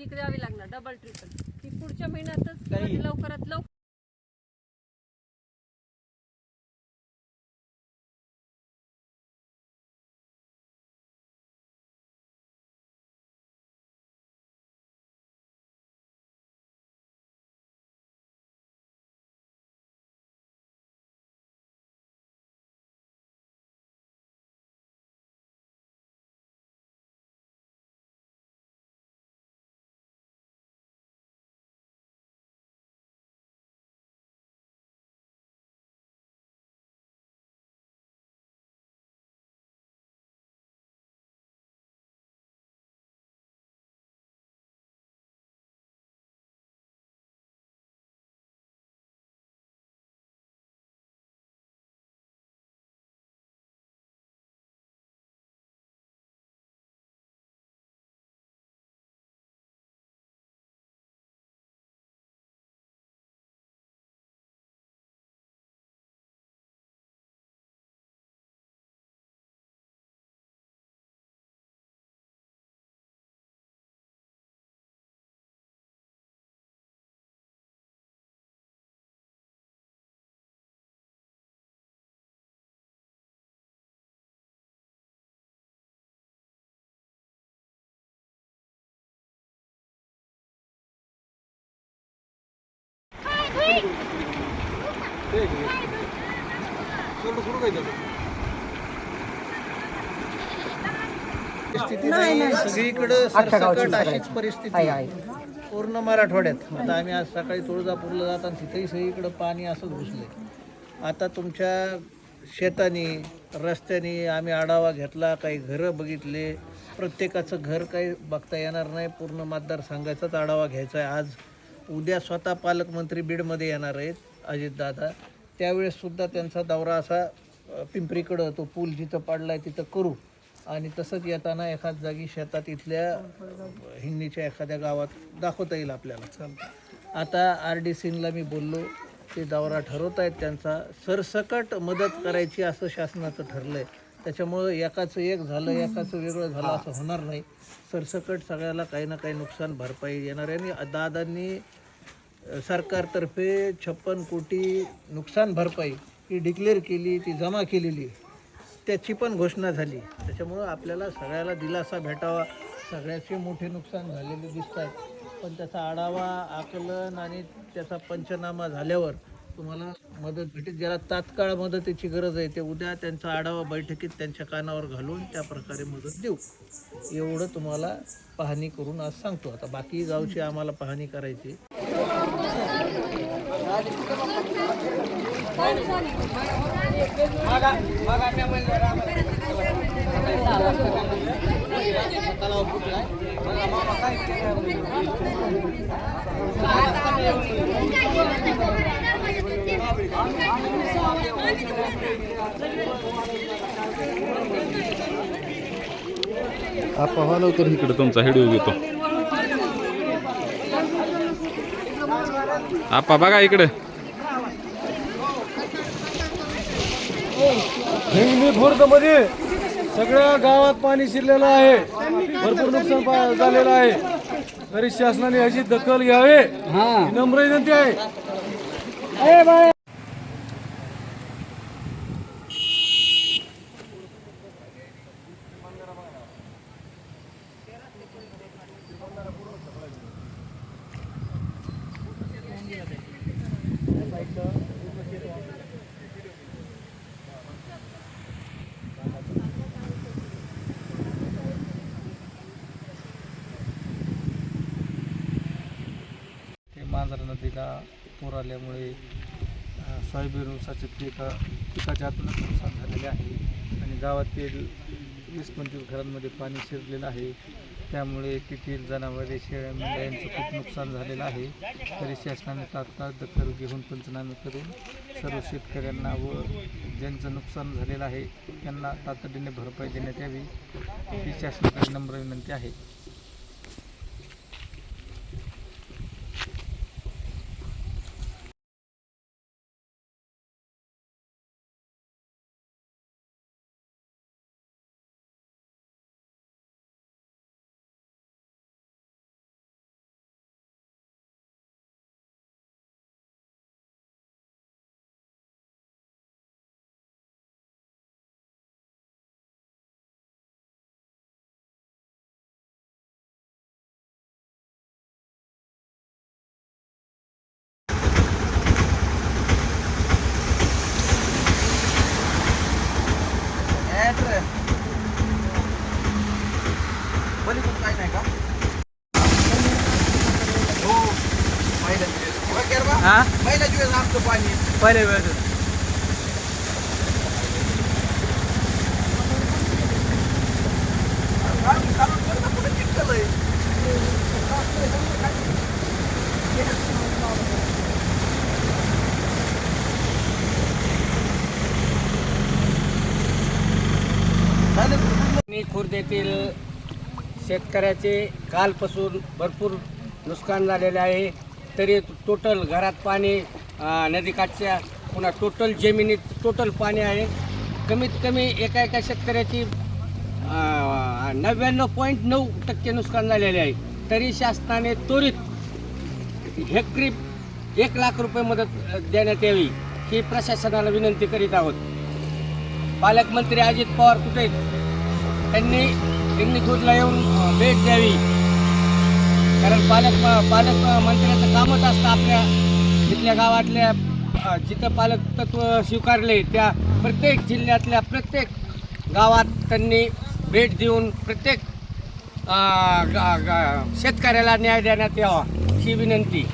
ही द्यावी लागणार double triple ती पुढच्या महिन्यातच किंवा ती लवकरात लवकर सगळीकडं सरसकट अशीच परिस्थिती आहे. पूर्ण मराठवाड्यात. आता आम्ही आज सकाळी तुळजापूरला जाताना तिथेही सगळीकडं पाणी असंच घुसलंय. आता तुमच्या शेतानी रस्त्यानी आम्ही आढावा घेतला काही घरं बघितले. प्रत्येकाचं घर काही बघता येणार नाही. पूर्ण मतदारसंघाचाच आढावा घ्यायचा आहे. आज उद्या स्वतः पालकमंत्री बीडमध्ये येणार आहेत अजितदादा. त्यावेळेससुद्धा त्यांचा दौरा असा पिंपरीकडं तो पूल जिथं पडलाय तिथं करू. आणि तसंच येताना एखाद जागी शेतात इथल्या हिंगणीच्या एखाद्या गावात दाखवता येईल आपल्याला. आता आर डी सीनला मी बोललो ते दौरा ठरवत आहेत त्यांचा. सरसकट मदत करायची असं शासनाचं ठरलं आहे त्याच्यामुळं एकाचं एक झालं एकाचं वेगळं झालं असं होणार नाही. सरसकट सगळ्याला काही ना काही नुकसान भरपाई येणार आहे. आणि दादांनी सरकारतर्फे छप्पन कोटी नुकसान भरपाई ही डिक्लेअर केली ती जमा केलेली. त्याची पण घोषणा झाली. त्याच्यामुळं आपल्याला सगळ्याला दिलासा भेटावा. सगळ्याचे मोठे नुकसान झालेले दिसत आहेत पण त्याचा आढावा आकलन आणि त्याचा पंचनामा झाल्यावर तुम्हाला मदत भेटेल. ज्याला तात्काळ मदतीची गरज आहे ते उद्या त्यांचा आढावा बैठकीत त्यांच्या कानावर घालून त्या प्रकारे मदत देऊ. एवढं तुम्हाला पाहणी करून आज सांगतो. आता बाकी गावची आम्हाला पाहणी करायची. आपण हा इकडे तुमचा व्हिडिओ घेतो. आपा बघा इकडे. खुर्दमध्ये सगळ्या गावात पाणी शिरलेलं आहे. भरपूर नुकसान झालेलं आहे. तरी शासनाने याची दखल घ्यावी. ही. नम्र विनंती आहे. ते नदीला पूर आल्यामुळे सोयाबीन ऊसाचे पीक पिकाचे अतोनात नुकसान झालेले आहे. आणि गावातील वीस पंचवीस घरांमध्ये पाणी शिरलेलं आहे. त्यामुळे तेथील जनावरे शेळ्या मेंढ्या यांचं खूप नुकसान झालेलं आहे. तरी शासनाने तात्काळ दखल घेऊन पंचनामे करून सर्व शेतकऱ्यांना व ज्यांचं नुकसान झालेलं आहे त्यांना तातडीने भरपाई देण्यात यावी ही शासनाकडे नम्र विनंती आहे काय नाही का हो पहिल्या दिवस हा? पहिल्या दिवस आमचं पाणी. पहिले वेळ कुठे चिटकलंय मी खुर्द येथील शेतकऱ्याचे कालपासून भरपूर नुकसान झालेले आहे. तरी टोटल घरात पाणी नदीकाठच्या पुन्हा टोटल जमिनीत टोटल पाणी आहे. कमीत कमी एका एका शेतकऱ्याची नव्याण्णव पॉईंट नऊ टक्के नुकसान झालेले आहे. तरी शासनाने त्वरित हेक्री एक लाख रुपये मदत देण्यात यावी ही प्रशासनाला विनंती करीत आहोत. पालकमंत्री अजित पवार कुठे आहेत? त्यांनी दूधला येऊन भेट द्यावी. कारण पालक पालक मंत्र्याचं कामच असतं आपल्या तिथल्या गावातल्या जिथं पालक तत्व स्वीकारले त्या प्रत्येक जिल्ह्यातल्या प्रत्येक गावात त्यांनी भेट देऊन प्रत्येक शेतकऱ्याला न्याय देण्यात यावा ही विनंती.